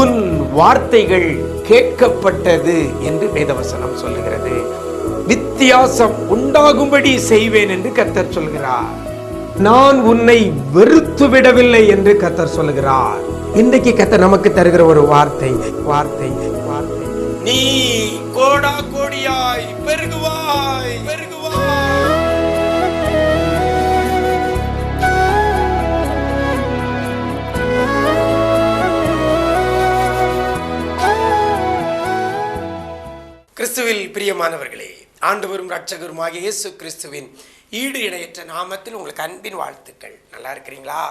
உன் வார்த்தைகள் கேட்கப்பட்டது என்று வேதவசனம் சொல்லுகிறது. வித்தியாசம் உண்டாகும்படி செய்வேன் என்று கத்தர் சொல்கிறார். நான் உன்னை வெறுத்து விடவில்லை என்று கத்தர் சொல்கிறார். இன்றைக்கு கத்தர் நமக்கு தருகிற ஒரு வார்த்தை வார்த்தை வார்த்தை. நீ கோடா கோடியாய் பெருகுவாய் பெருகுவாய். கிறிஸ்துவில் பிரியமானவர்களே ஆண்டவரும் ரட்சகருமாகிய இயேசு கிறிஸ்துவின் ஈடு இணையற்ற நாமத்தில் உங்களுக்கு அன்பின் வாழ்த்துக்கள். நல்லா இருக்கிறீங்களா?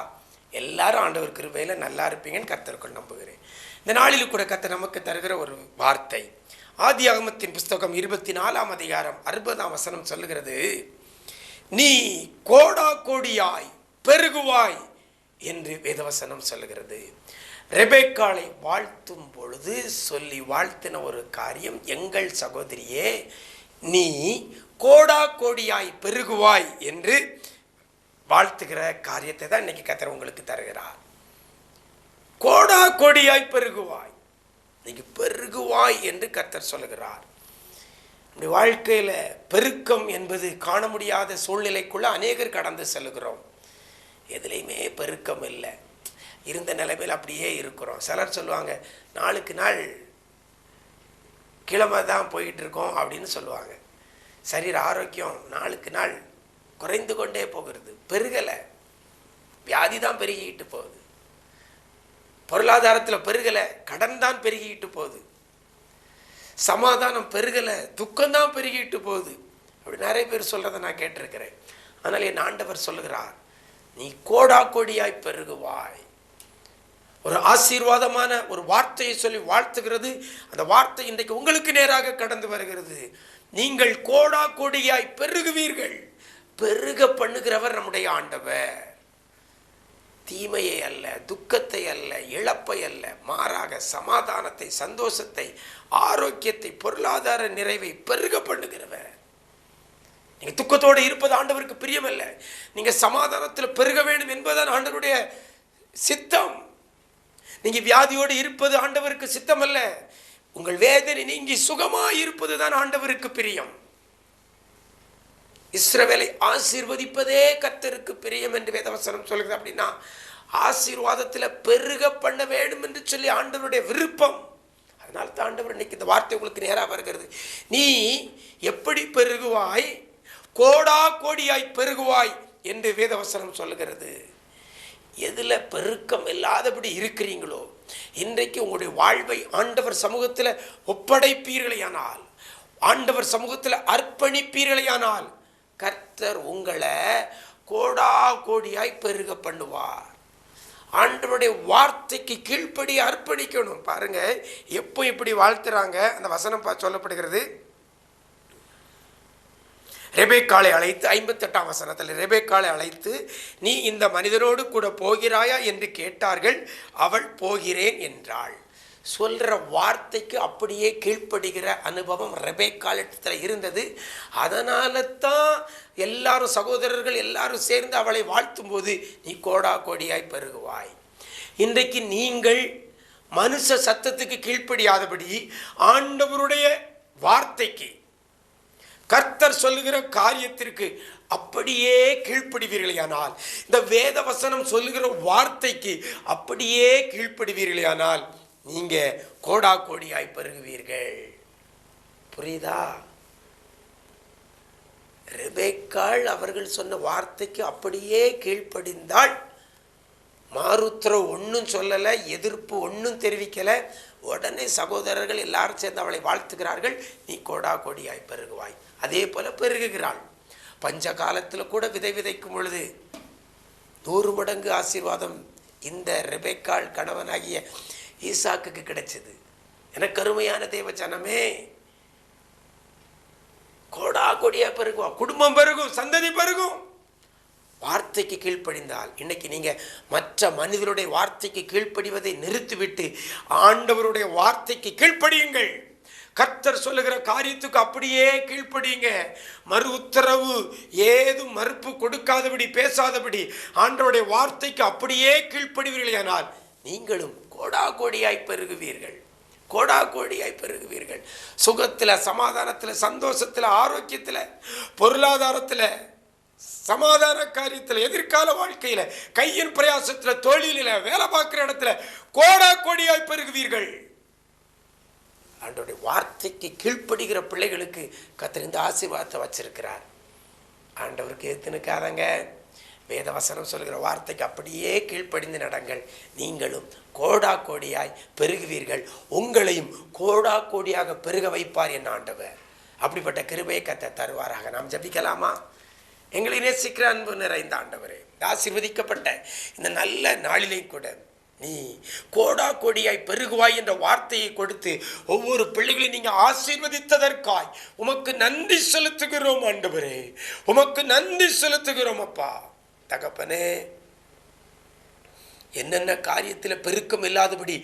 எல்லாரும் ஆண்டவர் கிருபையில் நல்லா இருப்பீங்கன்னு கத்தருக்குள் நம்புகிறேன். இந்த நாளில் கூட கத்தை நமக்கு தருகிற ஒரு வார்த்தை. ஆதி ஆகமத்தின் புஸ்தகம் இருபத்தி நாலாம் அதிகாரம் அறுபதாம் வசனம் சொல்லுகிறது நீ கோடா கோடியாய் பெருகுவாய் என்று வேதவசனம் சொல்லுகிறது. ரெபேக்காலை வாழ்த்தும் பொழுது சொல்லி வாழ்த்தின ஒரு காரியம் எங்கள் சகோதரியே நீ கோடா கோடியாய் பெருகுவாய் என்று வாழ்த்துகிற காரியத்தை தான் இன்னைக்கு கத்தர் உங்களுக்கு தருகிறார். கோடா கோடியாய் பெருகுவாய் இன்னைக்கு பெருகுவாய் என்று கத்தர் சொல்லுகிறார். இப்படி வாழ்க்கையில் பெருக்கம் என்பது காண முடியாத சூழ்நிலைக்குள்ளே அநேகர் கடந்து செல்கிறோம் எதுலேயுமே பெருக்கம் இல்லை. இருந்த நிலைமையில் அப்படியே இருக்கிறோம். சிலர் சொல்லுவாங்க நாளுக்கு நாள் கிழமை தான் போயிட்டு இருக்கோம் அப்படின்னு சொல்லுவாங்க. சரீர ஆரோக்கியம் நாளுக்கு நாள் குறைந்து கொண்டே போகிறது. பெருகலை. வியாதி தான் பெருகிட்டு போகுது. பொருளாதாரத்தில் பெருகலை. கடன் தான் பெருகிட்டு போகுது. சமாதானம் பெருகலை. துக்கம்தான் பெருகிட்டு போகுது. அப்படி நிறைய பேர் சொல்கிறத நான் கேட்டிருக்கிறேன். அதனால் என் ஆண்டவர் சொல்லுகிறார் நீ கோடா கோடியாய் பெருகுவாய். ஒரு ஆசீர்வாதமான ஒரு வார்த்தையை சொல்லி வாழ்த்துகிறது. அந்த வார்த்தை இன்றைக்கு உங்களுக்கு நேராக கடந்து வருகிறது. நீங்கள் கோடா கோடியாய் பெருகுவீர்கள். பெருக பண்ணுகிறவர் நம்முடைய ஆண்டவர். தீமையை அல்ல துக்கத்தை அல்ல இழப்பை அல்ல மாறாக சமாதானத்தை சந்தோஷத்தை ஆரோக்கியத்தை பொருளாதார நிறைவை பெருக பண்ணுகிறவர். நீங்கள் துக்கத்தோடு இருப்பது ஆண்டவருக்கு பிரியமல்ல. நீங்கள் சமாதானத்தில் பெருக வேண்டும் என்பதுதான் ஆண்டவருடைய சித்தம். நீங்க வியாதியோடு இருப்பது ஆண்டவருக்கு சித்தம் அல்ல உங்கள் வேதனை நீங்கி சுகமாய் இருப்பது தான் ஆண்டவருக்கு பிரியம். இஸ்ரவேலை ஆசீர்வதிப்பதே கத்தருக்கு பிரியம் என்று வேதவசனம் சொல்கிறது அப்படின்னா ஆசீர்வாதத்தில் பெருக பண்ண வேண்டும் என்று சொல்லி ஆண்டவருடைய விருப்பம். அதனால தான் ஆண்டவர் இன்னைக்கு இந்த வார்த்தை உங்களுக்கு நேராக வருகிறது. நீ எப்படி பெருகுவாய்? கோடா கோடியாய் பெருகுவாய் என்று வேதவசனம் சொல்லுகிறது. எதில் பெருக்கம் இல்லாதபடி இருக்கிறீங்களோ இன்றைக்கு உங்களுடைய வாழ்வை ஆண்டவர் சமூகத்தில் ஒப்படைப்பீர்களையானால் ஆண்டவர் சமூகத்தில் அர்ப்பணிப்பீர்களையானால் கர்த்தர் உங்களை கோடா கோடியாய் பெருக பண்ணுவார். ஆண்டவருடைய வார்த்தைக்கு கீழ்ப்படி அர்ப்பணிக்கணும். பாருங்கள் எப்போ இப்படி வாழ்த்துறாங்க அந்த வசனம் பா- சொல்லப்படுகிறது. ரெபேக்காலை அழைத்து ஐம்பத்தெட்டாம் வசனத்தில் ரெபேக்காலை அழைத்து நீ இந்த மனிதனோடு கூட போகிறாயா? என்று கேட்டார்கள். அவள் போகிறேன் என்றாள். சொல்கிற வார்த்தைக்கு அப்படியே கீழ்ப்படுகிற அனுபவம் ரெபேக்காலத்தில் இருந்தது. அதனால தான் எல்லாரும் சகோதரர்கள் எல்லாரும் சேர்ந்து அவளை வாழ்த்தும் போது நீ கோடா கோடியாய் பெருகுவாய். இன்றைக்கு நீங்கள் மனுஷ சத்தத்துக்கு கீழ்ப்படியாதபடி ஆண்டவருடைய வார்த்தைக்கு கர்த்தர் சொல்லுகிற காரியத்திற்கு அப்படியே கீழ்ப்படுவீர்களேயானால் இந்த வேத வசனம் சொல்லுகிற வார்த்தைக்கு அப்படியே கீழ்ப்படுவீர்களேயானால் நீங்க கோடா கோடியாய் பெருகுவீர்கள். புரியுதா? ரெபேக்காள் அவர்கள் சொன்ன வார்த்தைக்கு அப்படியே கீழ்ப்படிந்தால் மாருத்திரம் ஒன்றும் சொல்லலை எதிர்ப்பு ஒன்றும் தெரிவிக்கலை. உடனே சகோதரர்கள் எல்லாரும் சேர்ந்து அவளை வாழ்த்துகிறார்கள். நீ கோடா கோடியாய் பெருகுவாய். அதே போல பெருகுகிறாள். பஞ்ச காலத்தில் கூட விதை விதைக்கும் பொழுது நூறு மடங்கு ஆசீர்வாதம் இந்த ரெபேக்கால் கணவனாகிய ஈசாக்குக்கு கிடைச்சது. எனக்கு கருமையான தேவச்சனமே ஜனமே கோடா கோடியா பெருகுவா. குடும்பம் பெருகும் சந்ததி பெருகும். வார்த்தைக்கு கீழ்ப்படிந்தால் இன்னைக்கு நீங்கள் மற்ற மனிதருடைய வார்த்தைக்கு கீழ்ப்படிவதை நிறுத்திவிட்டு ஆண்டவருடைய வார்த்தைக்கு கீழ்ப்படியுங்கள். கர்த்தர் சொல்லுகிற காரியத்துக்கு அப்படியே கீழ்ப்படியுங்க. மறு உத்தரவு ஏதும் மறுப்பு கொடுக்காதபடி பேசாதபடி ஆண்டவருடைய வார்த்தைக்கு அப்படியே கீழ்ப்படிவீர்களானால் நீங்களும் கோடா கோடியாய் பெருகுவீர்கள். கோடா கோடியாய் பெருகுவீர்கள். சுகத்தில் சமாதானத்தில் சந்தோஷத்தில் ஆரோக்கியத்தில் பொருளாதாரத்தில் சமாதான காரியத்தில் எதிர்கால வாழ்க்கையில கையின் பிரயாசத்தில் தொழிலில் வேலை பார்க்குற இடத்துல கோடா கோடியாய் பெருகுவீர்கள். ஆண்டோடைய வார்த்தைக்கு கீழ்ப்படுகிற பிள்ளைகளுக்கு கத்தர் இந்த ஆசீர்வாதத்தை வச்சிருக்கிறார். ஆண்டவருக்கு எதிர்த்து நிற்காதங்க வேதவசனம் சொல்கிற வார்த்தைக்கு அப்படியே கீழ்ப்படிந்து நடங்கள். நீங்களும் கோடா கோடியாய் பெருகுவீர்கள். உங்களையும் கோடா கோடியாக பெருக வைப்பார் என் ஆண்டவர். அப்படிப்பட்ட கிருபையை கத்த தருவாராக. நாம் ஜபிக்கலாமா? எங்களை நேசிக்கிற அன்பு நிறைந்த ஆண்டவரே. ஆசிர்வதிக்கப்பட்ட இந்த நல்ல நாளிலையும் கூட நீ கோடா கோடியாய் பெருகுவாய் என்ற வார்த்தையை கொடுத்து ஒவ்வொரு பிள்ளைகளையும் நீங்கள் ஆசீர்வதித்ததற்காய் உமக்கு நன்றி செலுத்துகிறோம் ஆண்டவரே. உமக்கு நன்றி செலுத்துகிறோம் அப்பா. தகப்பனே என்னென்ன காரியத்தில் பெருக்கம் இல்லாதபடி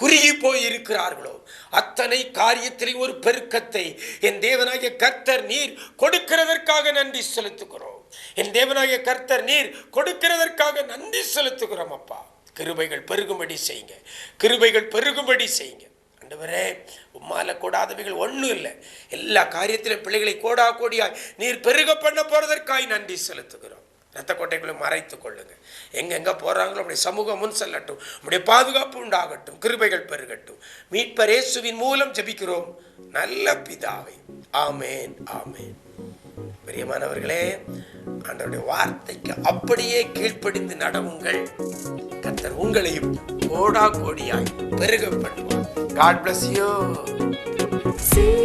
குறுகி போய் இருக்கிறார்களோ அத்தனை காரியத்திலே ஒரு பெருக்கத்தை என் தேவனாகிய கர்த்தர் நீர் கொடுக்கிறதற்காக நன்றி செலுத்துகிறோம். என் தேவனாகிய கர்த்தர் நீர் கொடுக்கிறதற்காக நன்றி செலுத்துகிறோம் அப்பா. கிருபைகள் பெருகும்படி செய்யுங்க. கிருபைகள் பெருகும்படி செய்யுங்க. ஆண்டவரே உம்மால கூடாதவைகள் ஒன்றும் இல்லை. எல்லா காரியத்திலும் பிள்ளைகளை கோடா கோடியாய் நீர் பெருக பண்ண போறதற்காய் நன்றி செலுத்துகிறோம். ரத்த கோட்டைக்குள்ள மறைத்துக் கொள்ளுங்கள். எங்கெங்க போறாங்களோ அப்படி சமூகம் முன் செல்லட்டும். உடைய பாதுகாப்பு உண்டாகட்டும் கிருபைகள் பெருகட்டும். மீட்பரேசுவின் மூலம் ஜெபிக்கிறோம். நல்ல பிதாவை. ஆமேன் ஆமேன். பிரியமானவர்களே ஆண்டவருடைய வார்த்தைக்கு அப்படியே கீழ்ப்படிந்து நடவுங்கள். கத்தர் உங்களையும் கோடா கோடியாய் பெருக பண்ணுவார் காட் bless you. See